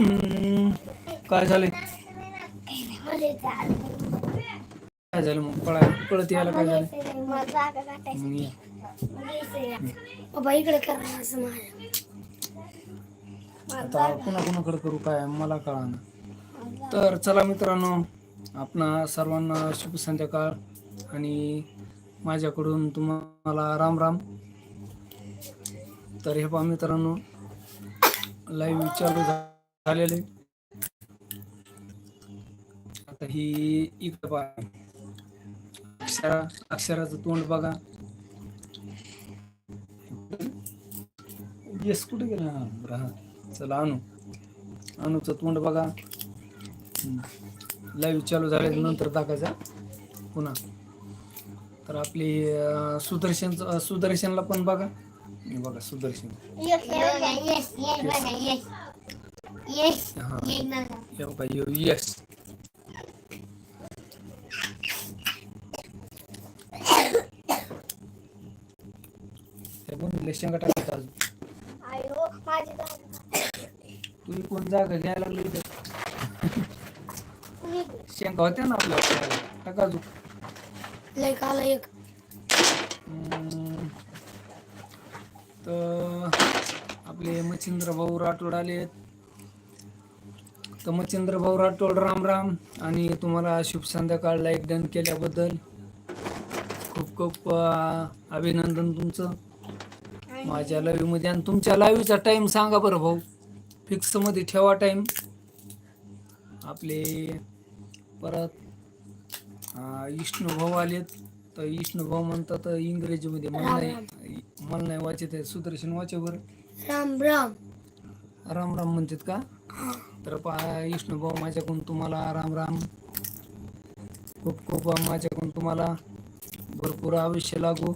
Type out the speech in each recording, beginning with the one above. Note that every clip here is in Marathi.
काय झालंय? काय झालं मग? पळा पळत यायला काय झालं? इकडे आता पुन्हा कुणाकडे करू काय? मला कळा ना तर चला मित्रांनो आपणा सर्वांना शुभ संध्याकाळ. आणि माझ्याकडून तुम्हाला राम राम. तर हे पहा मित्रांनो लाईव्ह चालू झालं झालेले आता ही इकडे पहा. अक्षरा अक्षराचं तोंड बघा. येस कुठे गेला? राहा. चला अनु. अनुचं तोंड बघा. लाईव्ह चालू झाले नंतर दाखायचा पुन्हा. तर आपली सुदर्शन सुदर्शनला पण बघा. बघा सुदर्शन. हा हे बघा यस हे पण शेंगा टाकायचं अजून तुम्ही कोण जागा घ्यायला लागली इथं? शेंगा होत्या ना आपल्या अजून लय आला एक हम्म. तर आपले मच्छिंद्र भाऊ राठोड आले तर मच्छिंद्र भाऊ राठोड राम राम. आणि तुम्हाला शुभ संध्याकाळ लाईक डन केल्याबद्दल खूप खूप अभिनंदन तुमचं. माझ्या लाईव्हमध्ये आणि तुमच्या लाईव्हचा टाइम सांगा बरं भाऊ. फिक्समध्ये ठेवा टाइम आपले परत अं, विष्णू भाऊ आलेत. तर विष्णू भाऊ म्हणतात इंग्रजीमध्ये मला नाही मला नाही वाचत आहे. सुदर्शन वाचे बरं. राम राम. राम राम म्हणतात का? तर पहा विष्णूभाऊ माझ्याकडून तुम्हाला राम राम. खूप खूप माझ्याकडून तुम्हाला भरपूर आयुष्य लागू.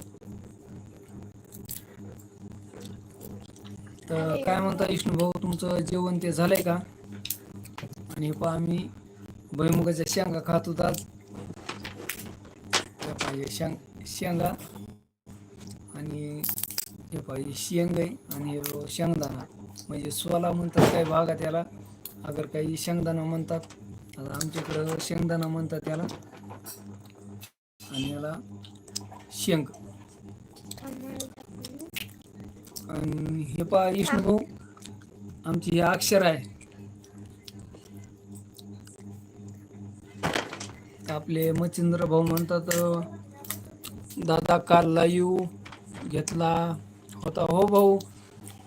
तर काय म्हणता विष्णूभाऊ तुमचं जेवण ते झालंय का? आणि पहा आम्ही भुईमुगाच्या शेंगा खात होतो आज. हे शेंग शेंगा. आणि हे पाहिजे शेंग आहे आणि शेंगदाणा. म्हणजे सोला म्हणतात काही भागात याला. अगर काही शेंगदाणा म्हणतात आता आमच्याकडं शेंगदाणा म्हणतात त्याला आणि याला शेंग. आणि हे पहा विष्णू भाऊ आमची हे अक्षर आहे. आपले मच्छिंद्र भाऊ म्हणतात दादा काल लाईव्ह घेतला होता. हो भाऊ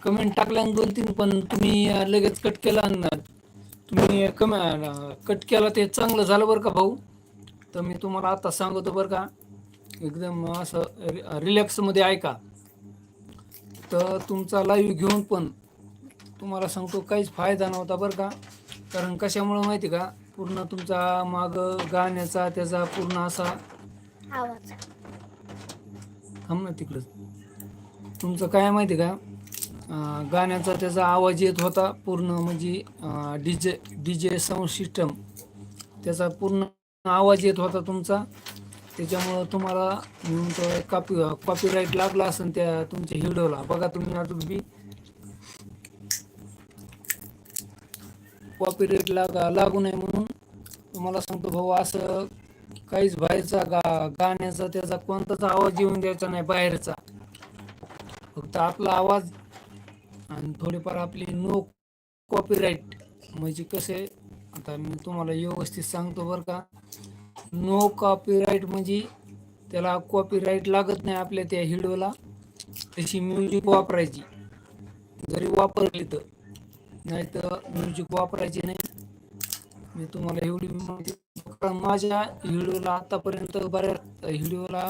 कमेंट टाकल्या दोन तीन पण तुम्ही लगेच कट केला तुम्ही कमे कट केला ते चांगलं झालं बरं का भाऊ? तर मी तुम्हाला आता सांगतो बरं का एकदम असं रि रिलॅक्समध्ये ऐका तर तुमचा लाईव्ह घेऊन पण तुम्हाला सांगतो काहीच फायदा नव्हता बरं का. कारण कशामुळं माहिती का? पूर्ण तुमचा माग गाण्याचा त्याचा पूर्ण असा थांब ना तिकडं. तुमचं काय माहिती का? गाण्याचा त्याचा आवाज येत होता पूर्ण म्हणजे D J D J sound system त्याचा पूर्ण आवाज येत होता तुमचा. त्याच्यामुळं तुम्हाला कॉपी कॉपीराईट लागला असेल त्या तुमच्या व्हिडिओला बघा तुम्ही अजून बी. कॉपीराईट लागा लागू नये म्हणून तुम्हाला सांगतो भाऊ असं काहीच बाहेरचा गा गाण्याचा त्याचा कोणताच आवाज येऊन द्यायचा नाही बाहेरचा. फक्त आपला आवाज आणि थोडेफार आपली नो कॉपीराईट म्हणजे कसे आता मी तुम्हाला व्यवस्थित सांगतो बरं का. नो कॉपीराईट म्हणजे त्याला कॉपीराईट लागत नाही आपल्या त्या हिडोला. तशी म्युझिक वापरायची. जरी वापरली तर. नाही तर म्युझिक वापरायची नाही. मी तुम्हाला एवढी माहिती कारण माझ्या व्हिडिओला आतापर्यंत बऱ्याच व्हिडिओला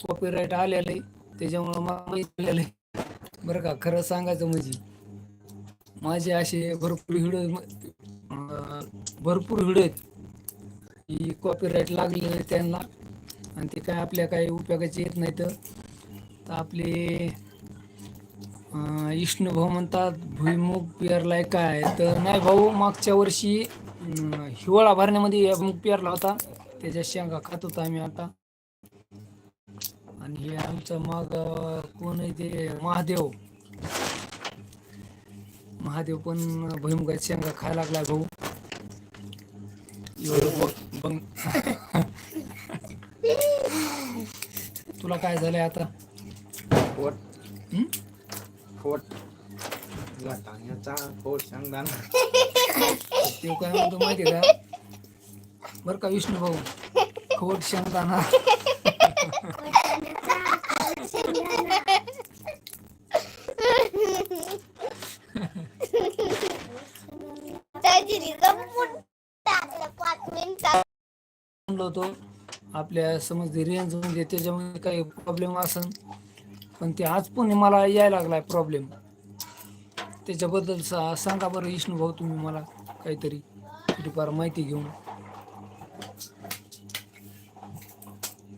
कॉपीराईट आलेलं आहे. त्याच्यामुळं मला माहिती झालेलं आहे. बरं का खरं सांगायचं म्हणजे माझे असे भरपूर व्हिडिओ भरपूर व्हिडिओ आहेत. की कॉपीराईट लागले त्यांना आणि ते काय आपल्या काही उपयोगाचे येत नाही तर आपले अं, भाऊ म्हणतात भुईमुग पेरलाय काय? तर नाही भाऊ मागच्या वर्षी हिवाळा भरण्यामध्ये मुग पेरला होता. त्याच्या शेंगा खात होता आम्ही आता. आणि हे आमचं मग कोण आहे ते? महादेव. महादेव पण भुईमुगाच्या शेंगा खायला लागलाय भाऊ. तुला काय झालंय आता? पोट हं? पोट ते काय म्हणतो माहिती का? बरं का विष्णू भाऊ. खोट शेंगदाणा. होतो आपल्या समज रेंज म्हणजे त्याच्यामध्ये काही प्रॉब्लेम असन पण ते आज पण मला यायला लागलाय प्रॉब्लेम त्याच्याबद्दल सांगा बरं विष्णू भाऊ तुम्ही मला काहीतरी थोडीफार माहिती घेऊन.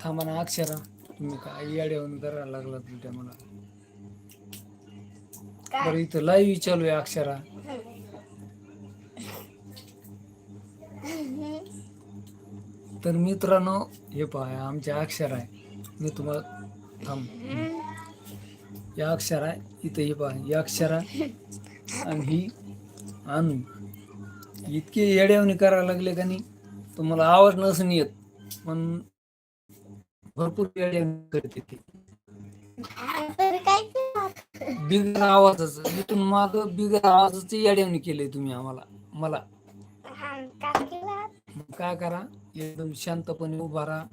थांबा ना अक्षरा. तुम्ही काय याड्यावरून करायला लागला तुमच्या मला? बरं इथं लाईव्ह चालू आहे अक्षरा. तर मित्रांनो हे पहा आमचे अक्षर आहे. मी तुम्हाला थांब. या अक्षर आहे इथं हे पहा या अक्षर आहे आणि ही आणू इतके येड्यावणी करायला लागले का नाही तुम्हाला आवाज नसून येत. पण भरपूर येड्यावणी करते ते? बिगर आवाजाचं. इथून माग बिगर आवाजाचं येड्यावणी केलंय तुम्ही आम्हाला. मला. काय केलं? मग काय करा? एकदम शांतपणे उभा राहा.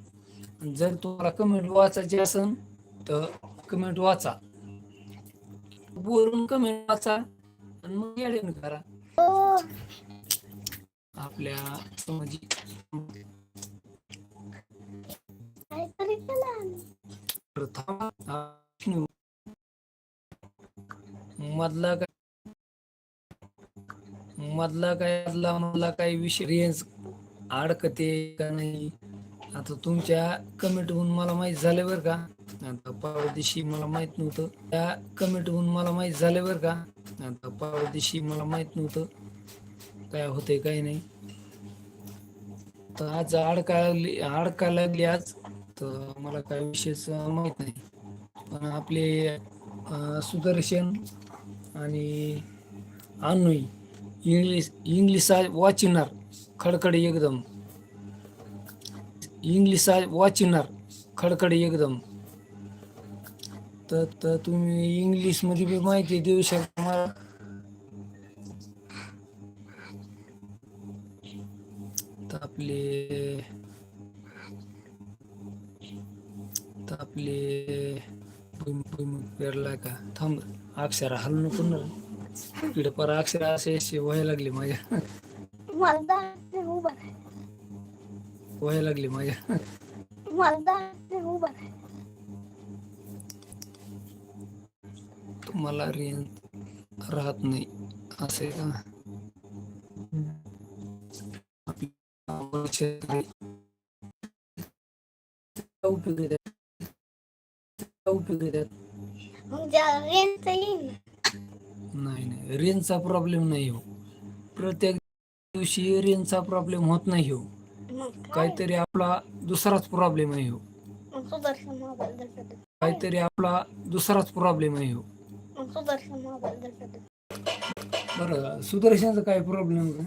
जर तुम्हाला कमेंट वाचायची असेल तर कमेंट वाचा. बोलून कमेंट वाचा आणि मग येडे करा. हो. आपल्या समजी मधला काय मधला काय मधला मधला काही विषय रेंज अडकते का नाही आता तुमच्या कमेंटहून मला माहीत झाले बरं का? आता परवा दिवशी मला माहीत नव्हतं. त्या कमेंटहून मला माहीत झाले बरं का? आता परवा दिवशी मला माहीत नव्हतं. काय होतंय काय नाही. तर आज अडका लागली अडकायला लागली आज. तर मला काय विशेष माहीत नाही. पण आपले सुदर्शन आणि अनुई इंग्लिश इंग्लिश वाचिनार खडखडे एकदम. इंग्लिश वाचिनार खडखडे एकदम. तर तर तुम्ही इंग्लिशमध्ये बी माहिती देऊ शकता मला. आपले तर आपले पेरला का थांब अक्षर हलू नको ना इकडे पर अक्षर असे असे व्हायला लागले माझ्या. व्हायला लागले माझ्या. तुम्हाला रेंज राहत नाही असे का उपयोग? काय उपयोग आहे त्यात? नाही नाही. रेंजचा प्रॉब्लेम नाही हो. प्रत्येक दिवशी रेंजचा प्रॉब्लेम होत नाही हो. मग काय? काहीतरी आपला दुसराच प्रॉब्लेम आहे हो. मग सुदर्शन मोबाईल दर्शवतो. काहीतरी आपला दुसराच प्रॉब्लेम आहे हो. मग सुदर्शन मोबाईल दर्शवतो. बरं सुदर्शनचा काय प्रॉब्लेम का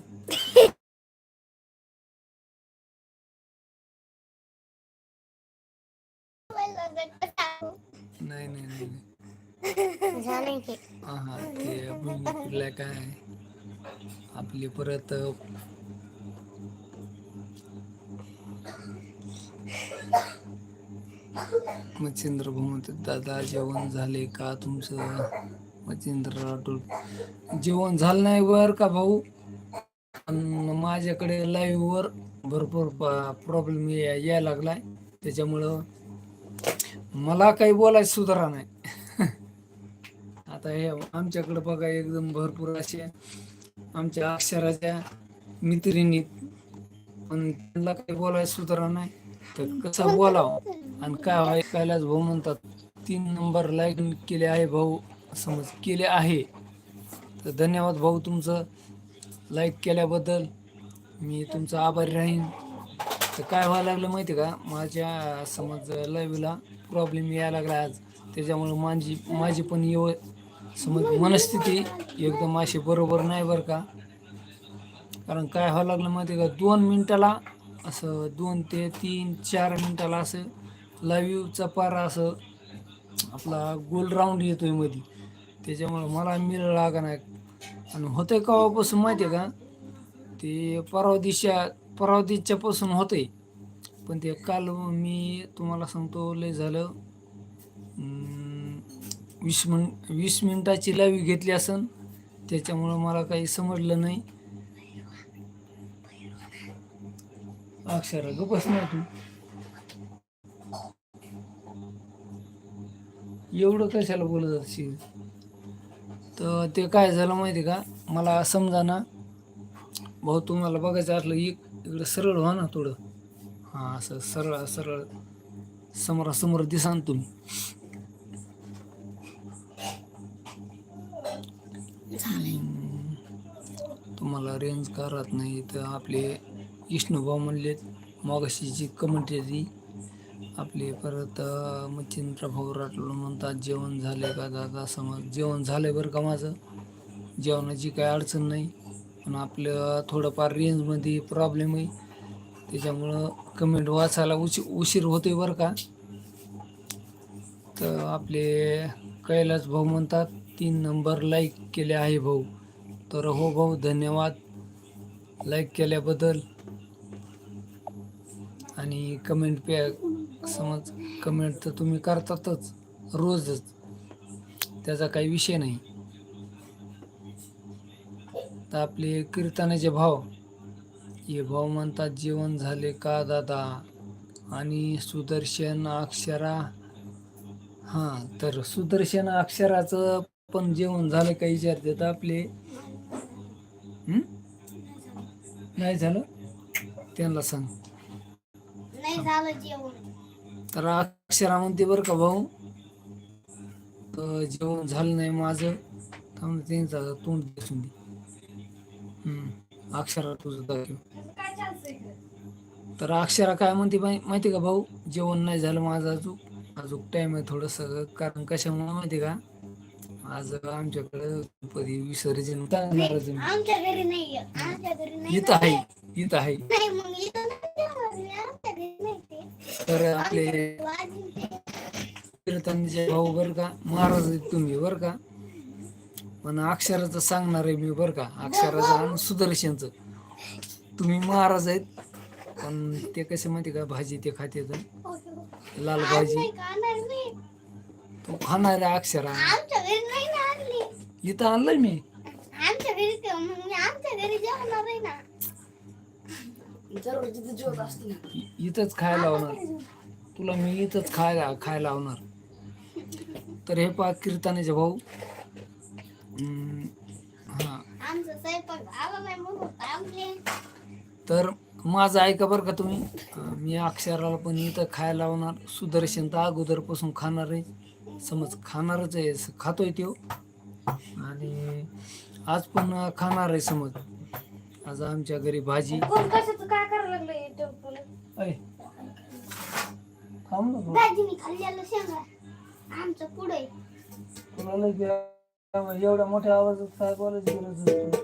हा हा ते भुईमुगला काय? आपली परत मच्छिंद्र भूमत दादा जेवण झाले का तुमचं? मच्छिंद्र राठोड जेवण झालं नाही बर का भाऊ? माझ्याकडे लाईव्ह वर भरपूर प्रॉब्लेम यायला लागलाय. त्याच्यामुळं मला काही बोलायचं सुधारा नाही. आता हे आमच्याकडे बघा एकदम भरपूर असे आमच्या अक्षराच्या मित्रिणी. पण त्यांना काही बोलायचं सुधारा नाही. तर कसं बोलावं? आणि काय हो, ऐकायलाच भाऊ म्हणतात तीन नंबर लाईक केले आहे भाऊ. समज केले आहे. तर धन्यवाद भाऊ तुमचं लाईक केल्याबद्दल. मी तुमचा आभारी राहीन. तर काय व्हायला लागलं माहिती आहे का? माझ्या समज लाईव्हला प्रॉब्लेम यायला लागला आज. त्याच्यामुळे माझी माझी पण येव समज मनस्थिती एकदम अशी बरोबर नाही बरं का. कारण काय व्हावं लागलं माहिती आहे का? दोन मिनिटाला असं दोन ते तीन चार मिनिटाला असं लाईव्हचा पारा असं आपला गोल राऊंड येतोयमध्ये त्याच्यामुळं मला मिळ लागा नाही. आणि होतंय कवापासून माहिती आहे का? ते परवा दिवशा परवा दिवच्यापासून होतंय. पण ते काल मी तुम्हाला सांगतो लय झालं. वीस मिन वीस मिनटाची लाईव्ह घेतली असन त्याच्यामुळं मला काही समजलं नाही. अक्षर गपच नाही तू. एवढं कशाला बोलत असशील? तर ते काय झालं माहिती का? मला समजा ना भाऊ तुम्हाला बघायचं असलं एक इकडं सरळ व्हा ना थोडं. हां असं सरळ सरळ समोरासमोर दिसान तुम्ही. तुम्हाला रेंज का राहत नाही तर आपले विष्णुभाऊ म्हणलेत मागाशीची कमेंट येते आपले परत अं, प्रभाव राटलो राठोड म्हणतात जेवण झाले का दादा समज जेवण झालं बरं का माझं. जेवणाची काय अडचण नाही. पण आपलं थोडंफार रेंजमध्ये प्रॉब्लेम आहे. त्याच्यामुळं कमेंट वाचायला उशी उशीर होते बरं का. तर आपले कैलास भाऊ म्हणतात तीन नंबर लाईक केले आहे भाऊ. तर हो भाऊ धन्यवाद. लाईक केल्याबद्दल. आणि कमेंट पे समज कमेंट तर तुम्ही करतातच रोजच. त्याचा काही विषय नाही. तर आपले कीर्तनाचे भाव. हे भाऊ म्हणतात जेवण झाले का दादा? आणि सुदर्शन अक्षरा. हां तर सुदर्शन अक्षराचं पण जेवण झालं का विचारते तर आपले? नाही झालं? त्यांना सांग. नाही झालं जेवण. तर अक्षरा म्हणते बरं का भाऊ जेवण झालं नाही माझं. थांब त्यांचं तोंड दिसून दे. अक्षरा तुझं दाखव. तर अक्षरा काय म्हणते माहि- माहिती का भाऊ जेवण नाही झालं माझं अजून. अजून टाइम आहे थोडंसं कारण कशामुळे माहिती का? आज आमच्याकडं गणपती विसर्जन करणारच आहे. आमच्या घरी नाही आमच्या घरी नाही इथं आहे इथं आहे. नाही मग इथं नाही जेवणार मी. आमच्या घरी नाही ते. तर आपले कीर्तनचे भाऊ बरं का? महाराज आहेत तुम्ही बरं का? पण अक्षराचं सांगणार आहे मी बरं का? अक्षराचं आणि सुदर्शनचं. तुम्ही महाराज आहेत पण ते कसे माहिती का? भाजी ते खाते लाल भाजी. नाही का नाही मी. तू खाणार आहे अक्षरा. आमच्या घरी नाही ना आणली. इथं आणलंय मी. आमच्या घरी ते मग मी आमच्या घरी जेवणार आहे ना. इ- इथंच खायला लावणार. तुला मी इथंच खायला खायला लावणार. तर हे पा कीर्तनाचे भाऊ. हम्म, हा. आमचा स्वयंपाक झाला नाही म्हणून थांबले. तर माझं ऐका बरं का तुम्ही. अं, मी अक्षराला पण इथं खायला लावणार. सुदर्शन तर अगोदरपासून खाणार आहे. समज खाणारच आहे खातोय तो आणि आज पण खाणार आहे समज. आज आमच्या घरी भाजी. कोण कशाचं काय करायला लागलंय टेम्पल? ऐ, थांब ना थोडं. दाजीने खाल्लेलं शेंगा. आमचं पुढे. तुला लय गे- एवढ्या मोठ्या आवाजात काय बोलायची गरज नसते.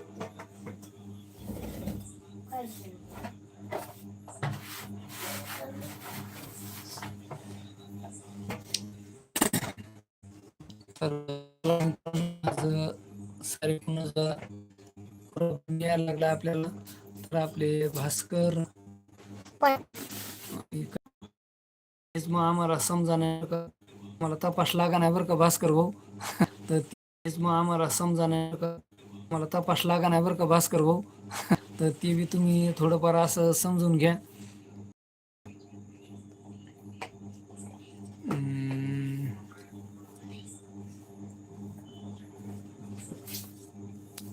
तर यायला लागला आपल्याला तर आपले भास्कर मग आम्हाला समजा नाही का मला तपास लागा नाही बरं का भास्कर भाऊ तर तेच मग आम्हाला समजा नाही का मला तपास लागा नाही बरं का भास्कर भाऊ तर ते बी तुम्ही थोडंफार असं समजून घ्या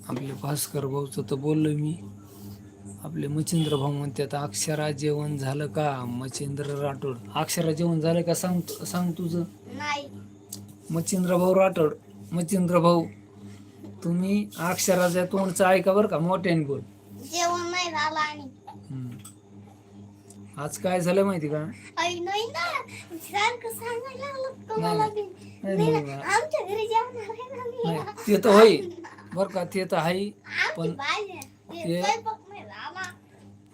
आपले भास्कर भाऊचं तर बोललोय मी. आपले मच्छिंद्र भाऊ म्हणतात अक्षरा जेवण झालं का मच्छिंद्र राठोड? अक्षरा जेवण झालं का सांग सांग तुझं. मच्छिंद्र भाऊ राठोड मच्छिंद्र भाऊ तुम्ही अक्षराच्या तोंडचं ऐका बरं का मोठ्याने बोल. जेवण नाही झालं आणि. हम्म. आज काय झालं माहिती का? आई नाही ना. सारखं सांगायला लागलं नाही, तुम्हाला बी. नाही, नाही नाही, ना, नाही. आमच्या घरी जेवणार आहे ना मी. नाही ते तर होईल. बरं का ते तर आहे पण. ते.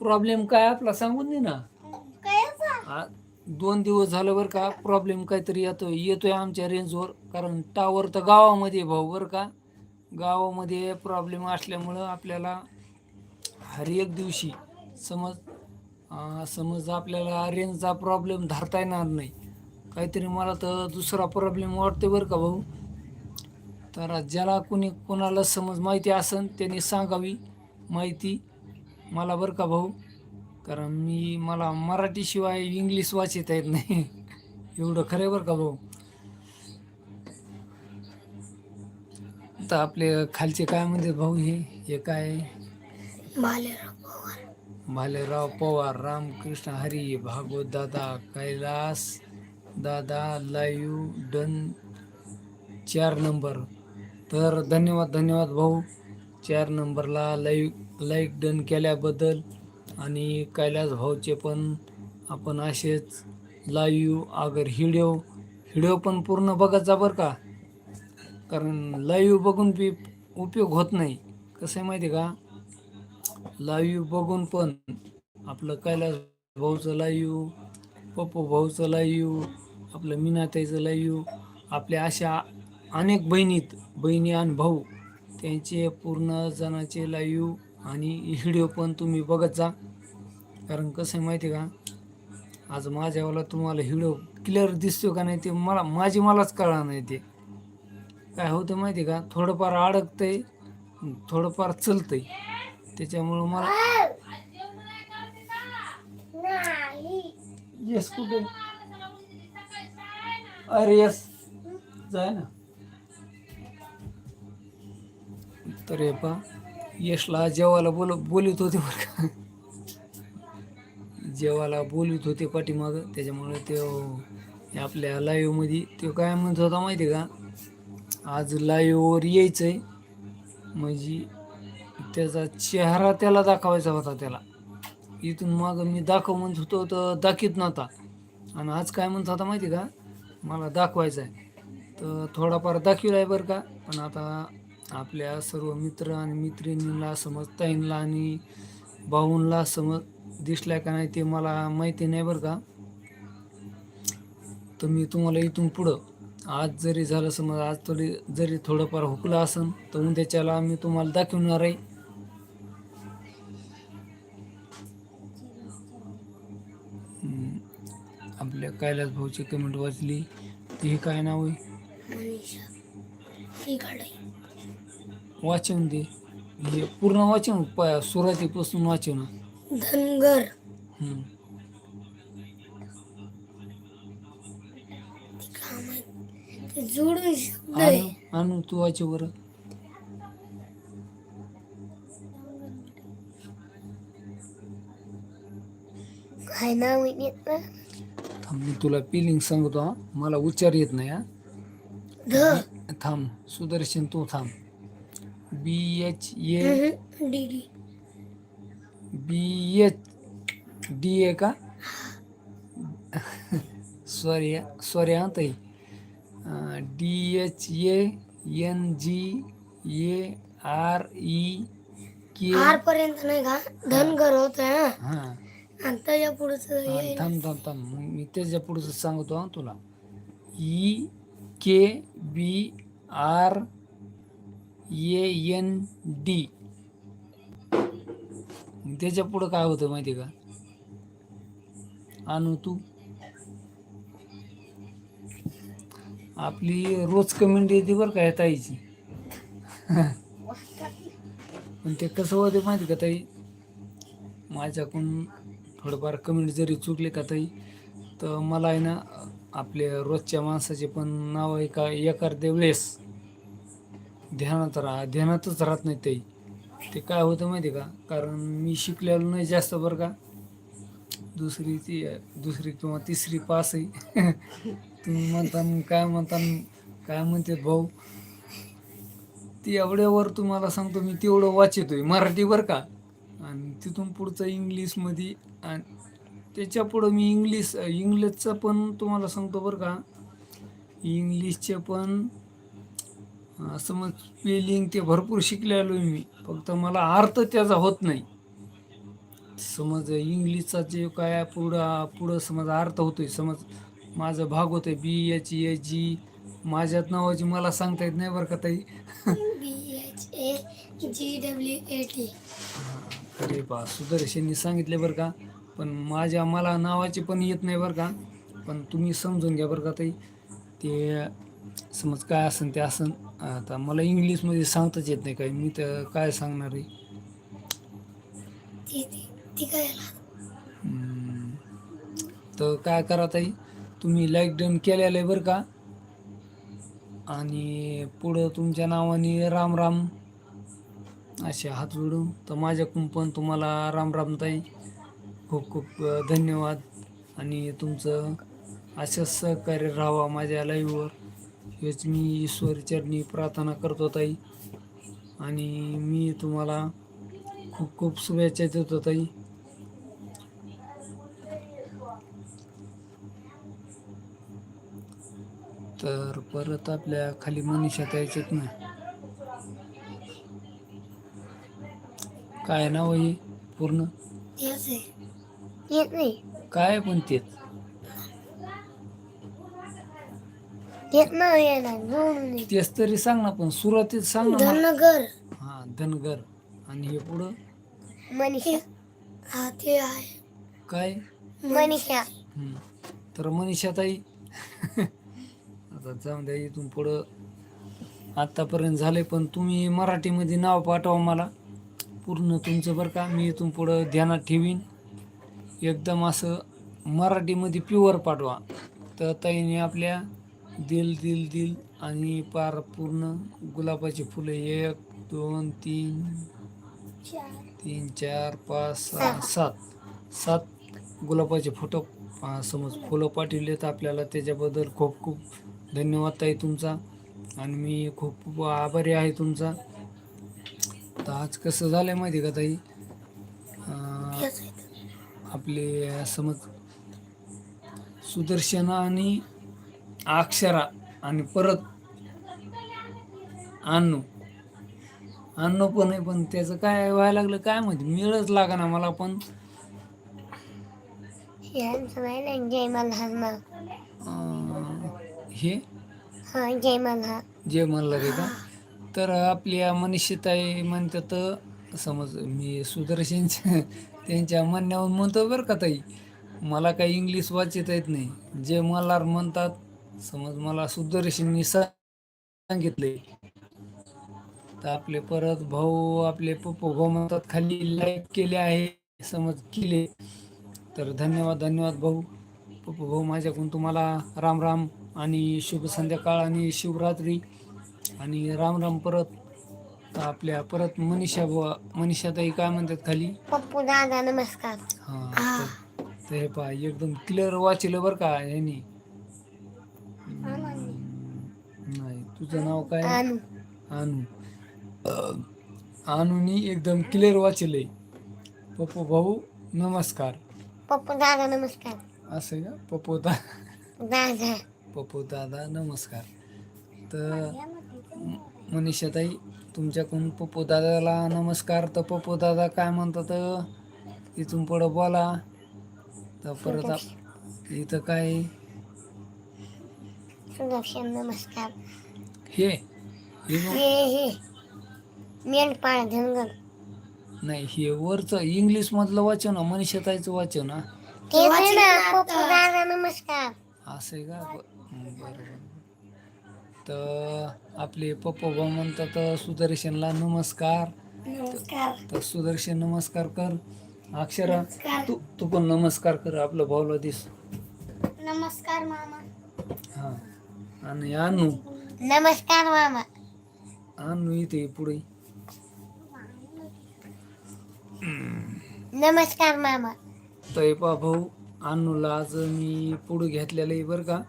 प्रॉब्लेम काय आपला सांगून दे ना? आ- दोन दिवस झालं बरं का प्रॉब्लेम काहीतरी येतोय येतोय आमच्या रेंजवर कारण टावर तर गावामध्ये आहे भाऊ बरं का गावामध्ये प्रॉब्लेम असल्यामुळं आपल्याला हर एक दिवशी समज अं, समज आपल्याला रेंजचा प्रॉब्लेम धरता येणार नाही काहीतरी मला तर दुसरा प्रॉब्लेम वाटते बरं का भाऊ तर ज्याला कोणी कोणाला समज माहिती असन त्यांनी सांगावी. माहिती मला बरं का भाऊ? कारण मी मला मराठीशिवाय इंग्लिश वाचिता येत नाही. एवढं खरं आहे बरं का भाऊ? आता आपले खालचे काय म्हणते भाऊ हे? हे काय? भालेराव पवार. रामकृष्ण हरी भागवत दादा कैलास दादा लाईव्ह डन चार नंबर. तर धन्यवाद धन्यवाद भाऊ. चार नंबरला लाईक लाईक डन केल्याबद्दल आणि कैलास भाऊचे पण आपण असेच लाईव्ह अगर हिडिओ हिडिओ पण पूर्ण बघत जा बरं का? कारण लाईव्ह बघून बी उपयोग होत नाही. कसं आहे माहिती आहे का? लाईव्ह बघून पण आपलं कैलास भाऊचं लाईव्ह पप्पू भाऊचं लाईव्ह आपलं मीनाताईचं लाईव्ह आपल्या अशा अनेक बहिणीत बहिणी आणि भाऊ त्यांचे पूर्ण जणांचे लाईव्ह आणि व्हिडिओ पण तुम्ही बघत जा. कारण कसं आहे माहिती आहे का? आज माझ्यावाला तुम्हाला व्हिडिओ क्लिअर दिसतो का नाही ते मला माझी मलाच कळणार नाही ते. काय होतं माहिती आहे का? थोडंफार अडकतंय थोडंफार चलतंय. त्याच्यामुळं मला येस कुठे? अरे येस जाय ना. तर हे पा यशला जेवायला बोल बोलित होते बरं का. जेवायला बोलित होते पाठीमागं त्याच्यामुळे ते आपल्या लाईव्हमध्ये तो काय म्हणत होता माहिती का आज लाईव्हवर यायचं आहे म्हणजे त्याचा चेहरा त्याला दाखवायचा होता त्याला. इथून मग मी दाखव म्हणत होतो तर दाखीत नव्हता. आणि आज काय म्हणत होता माहिती का मला दाखवायचं आहे तर थोडाफार दाखविला आहे बरं का पण आता आपल्या सर्व मित्र आणि मैत्रिणींना समज आणि भाऊंना समज दिसल्या का नाही ते मला माहिती नाही बरं का. तर मी तुम्हाला इथून पुढं आज जरी झालं समज आज तरी जरी थोडंफार हुकलं असन तर उद्याच्याला मी तुम्हाला दाखवणार आहे. आपल्या कैलास भाऊची कमेंट वाचली. ती काय नाव आहे? मनीषा. वाचून दे. हे पूर्ण वाचून प- सुरुवातीपासून वाचू ना धनगर. हम्म. ती काय माहीत ते जोडून शब्द आहे. आणू आणू तू वाचू बरं. काय नाव आहे ना थांब मी तुला पिलिंग सांगतो हा. मला उच्चार येत नाही हा. ध. थांब सुदर्शन तू थांब. B H A D D. B H D A का? सॉरी सॉरी हा ताई. D H A N G A R E K R पर्यंत नाही का? धनगर होत हा. हां. आणि त्याच्या पुढचं थांब थांब थांब. मग मी त्याच्या पुढचं सांगतो हा तुला. E K B R A N D त्याच्या पुढं काय होतं माहिती का? आणू तू आपली रोज कमेंट येते बरं का या ताईची. पण ते कसं होते माहिती का ताई? माझ्याकडून थोडंफार कमेंट जरी चुकले का ताई तर मला आहे ना आपल्या रोजच्या माणसाचे पण नाव आहे का एखाद्या वेळेस ध्यानात राहा. ध्यानातच राहत नाही ते. ते काय होतं माहिती का? कारण मी शिकलेलो नाही जास्त बरं का. दुसरी ती दुसरी किंवा तिसरी पास आहे. तुम्ही म्हणता काय म्हणता काय म्हणतात भाऊ? ती एवढ्यावर तुम्हाला सांगतो मी तेवढं वाचतोय. मराठी बरं का? आणि तिथून पुढचं इंग्लिशमध्ये आणि त्याच्या पुढं मी इंग्लिश इंग्लिशचं पण तुम्हाला सांगतो बरं का. इंग्लिशचे पण अं, समज स्पेलिंग ते भरपूर शिकलेलो मी. फक्त मला अर्थ त्याचा होत नाही. समज इंग्लिशचा जे काय पुढं पुढं समज अर्थ होतोय समज माझं भाग होतोय बी एच ए जी माझ्यात नावाची मला सांगता येत नाही बरं का ताई. B H A G W A T अरे बा सुदर्शननी सांगितले बरं का पण माझ्या मला नावाचे पण येत नाही बरं का. पण तुम्ही समजून घ्या बरं का ताई. ते समज काय असन ते असन. आता मला इंग्लिशमध्ये सांगताच येत नाही काही. मी तर काय सांगणार आहे. तर काय करा ताई? तुम्ही लाईक डन केलेलं आहे बरं का? आणि पुढं तुमच्या नावाने राम राम असे हात जोडून तर माझ्याकडून पण तुम्हाला राम राम ताई. खूप खूप धन्यवाद. आणि तुमचं असंच सहकार्य राहावा माझ्या लाईव्हवर हेच मी ईश्वरचरणी प्रार्थना करतो ताई. आणि मी तुम्हाला खूप खूप शुभेच्छा देतो ताई. तर परत आपल्या खाली मनीषात यायचेत ना. काय नाव आहे पूर्ण? काय पण तेच? येत नाही येणार. तेच तरी सांग ना पण सुरुवातीत सांग ना मला. धनगर. हा धनगर. आणि हे पुढं? मनीषा. हा ते आहे. काय? मनीषा. हम्म. तर मनीषाताई आता जाऊन द्या इथून पुढं. आत्तापर्यंत झाले पण तुम्ही मराठीमध्ये नाव पाठवा मला. पूर्ण तुमचं बरं का मी इथून पुढं ध्यानात ठेवीन. एकदम असं मराठीमध्ये प्युअर पाठवा. तर ताईने आपल्या दिल दिल दिल आणि पार पूर्ण गुलाबाची फुलं. एक दोन तीन तीन चार पाच सहा सात. सात. गुलाबाचे फोटो. समज फुलं पाठवले तर आपल्याला त्याच्याबद्दल खूप खूप धन्यवाद ताई तुमचा. आणि मी खूप खूप आभारी आहे तुमचा. तर आज कसं झालं आहे माहिती आहे का ताई? आहे आपले समज सुदर्शना आणि अक्षरा आणि परत अन्नू अन्नू पण आहे पण त्याचं काय व्हायला लागलं काय माहिती? मिळच लागा ना मला पण. जय मल्हार हे? हा जय मल्हार जे म्हणलं रे का? तर आपल्या मनीषताई म्हणतात समज मी सुदर्शनच्या त्यांच्या म्हणण्यावर म्हणतो बरं का ताई मला काही इंग्लिश वाचता येत नाही. जे मल्हार म्हणतात समज मला सुदर्शननी सांगितले तर आपले परत भाऊ आपले पप्पू भाऊ म्हणतात खाली लाईक केले आहे समज केले. तर धन्यवाद धन्यवाद भाऊ. पप्पू भाऊ माझ्याकडून तुम्हाला राम राम आणि शुभ संध्याकाळ आणि शिवरात्री आणि राम राम परत तर आपल्या परत मनीषा बुवा मनीषाताई काय म्हणतात खाली? पप्पू दादा नमस्कार. हां तर हे पहा एकदम क्लिअर वाचलं बरं का यांनी. तुझं नाव काय? अनु. आणू आणूनी एकदम क्लिअर वाचलंय. पप्पू भाऊ नमस्कार. पप्पू दादा नमस्कार. असं का? पप्पू दा दादा. पप्पू दादा नमस्कार. तर मनीषाताई तुमच्याकडून पप्पू दादाला नमस्कार. तर पप्पू दादा काय म्हणतात? इथून पुढं बोला. तर परत इथं काय? सुदर्शन नमस्कार. हे हे हे हे. मेंढपाळ धनगर नाही हे वरचं इंग्लिश मधलं वाचन ना मनीषाताईचं वाचन ते ना दादा नमस्कार. असं आहे का? ब- हं, बरं बरं. तर आपले पप्पा भाऊ म्हणतात सुदर्शनला नमस्कार. नमस्कार. तर सुदर्शन नमस्कार कर. अक्षरा तू तू पण नमस्कार कर आपलं भाऊला दिस. नमस्कार मामा. हा. आणि आणू नमस्कार मामा. आणू इथे पुढे. नमस्कार मामा. तैपा भाऊ आणूला आज मी पुढे घेतलेलं आहे बरं का.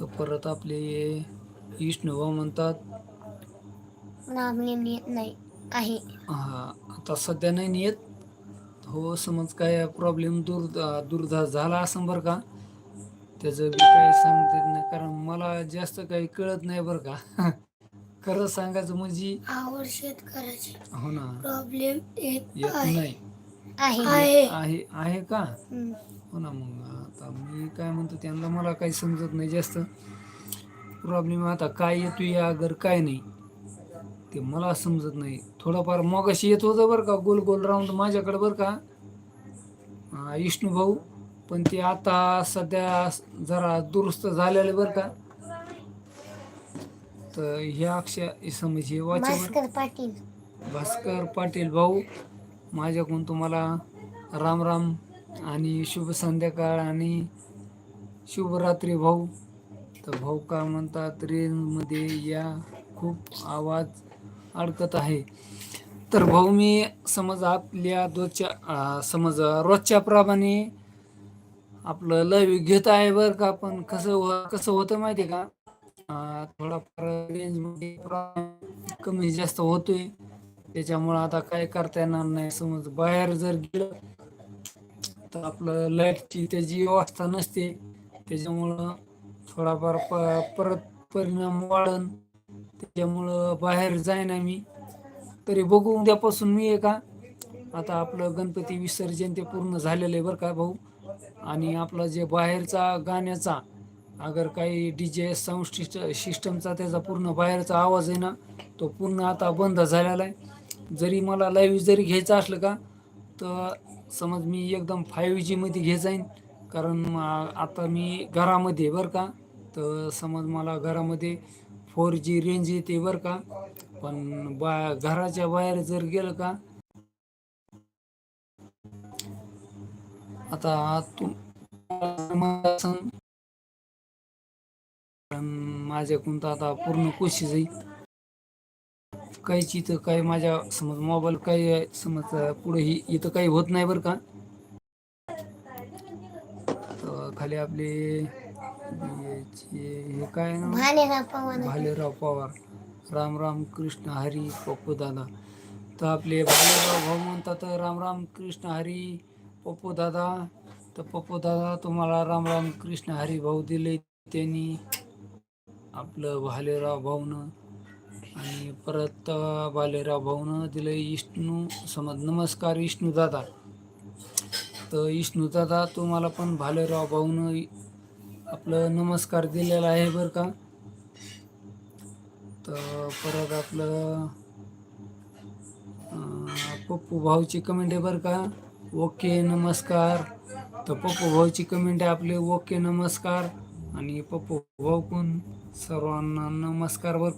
तर परत आपले विष्णू भाऊ म्हणतात नाही आहे. हा आता सध्या नाही येत हो समज काय प्रॉब्लेम दूर दूर झाला असं बरं का. त्याचं बी काही सांगता येत नाही कारण मला जास्त काही कळत नाही बरं का. खरं सांगायचं म्हणजे आवड शेतकऱ्याची हो ना. प्रॉब्लेम येत येत नाही. आहे. आहे आहे का? हो ना मग आता मी काय म्हणतो त्यांना मला काही समजत नाही जास्त. प्रॉब्लेम आता काय येतोय अगर काय नाही. ते मला समजत नाही. थोडंफार मगाशी येत होतं बरं का गोल गोल राऊंड माझ्याकडे बरं का. विष्णू भाऊ पण ते आता सध्या जरा दुरुस्त झालेले बरं का. तर हे अक्षय समज हे भास्कर पाटील. भास्कर पाटील भाऊ माझ्याकडून तुम्हाला राम राम आणि शुभ संध्याकाळ आणि शुभरात्री भाऊ. तर भाऊ काय म्हणतात रेंजमध्ये या खूप आवाज अडकत आहे. तर भाऊ मी समज आपल्या अं, समज रोजच्या प्रमाणे आपलं लाईव्ह घेत आहे बरं का पण कसं हो-, कसं होतं माहिती आहे का थोडाफार रेंजमध्ये कमी जास्त होतोय. त्याच्यामुळं आता काय करता येणार नाही. समज बाहेर जर गेलं तर आपलं लाईटची त्याची व्यवस्था नसते. त्याच्यामुळं थोडाफार प परत परिणाम वाढन. त्याच्यामुळं बाहेर जाईन मी. तरी बघू उद्यापासून मी आहे का आता आपलं गणपती विसर्जन ते पूर्ण झालेलं आहे बरं का भाऊ? आणि आपलं जे बाहेरचा गाण्याचा अगर काही डी जे साऊंड सिस्ट सिस्टमचा त्याचा पूर्ण बाहेरचा आवाज आहे ना तो पूर्ण आता बंद झालेला आहे. जरी मला लाईव्ह जरी घ्यायचं असलं का तर समज मी एकदम फाईव्ह जीमध्ये घे जाईन. कारण आता मी घरामध्ये बरं का तर समज मला घरामध्ये फोर जी रेंज येते बरं का. पण बा घराच्या बाहेर जर गेलं का आता तू माझ्याकडून तर आता पूर्ण कोशिश आहे. काहीची तर काही माझ्या समज मोबाईल काही समज पुढे ही इथं काही होत नाही बरं का. खाली आपले हे काय ना भालेराव पवार. भालेराव पवार. राम राम कृष्ण हरी पप्पू दादा. तर आपले भालेराव भाऊ म्हणतात राम राम कृष्ण हरी पप्पू दादा तर पप्पू दादा तुम्हाला राम राम कृष्ण हरी भाऊ दिले त्यांनी आपलं भालेराव भाऊनं. आणि परत भालेराव भाऊनं दिलं विष्णू समज नमस्कार विष्णू दादा. तर विष्णू दादा तुम्हाला पण भालेराव भाऊनं आपलं नमस्कार दिलेला आहे बरं का? तर परत आपलं पप्पू भाऊची कमेंट आहे बरं का? ओके नमस्कार. तर पप्पू भाऊची कमेंट आहे आपले. ओके नमस्कार. आणि पप्पू भाऊ पण सर्वांना नमस्कार बरं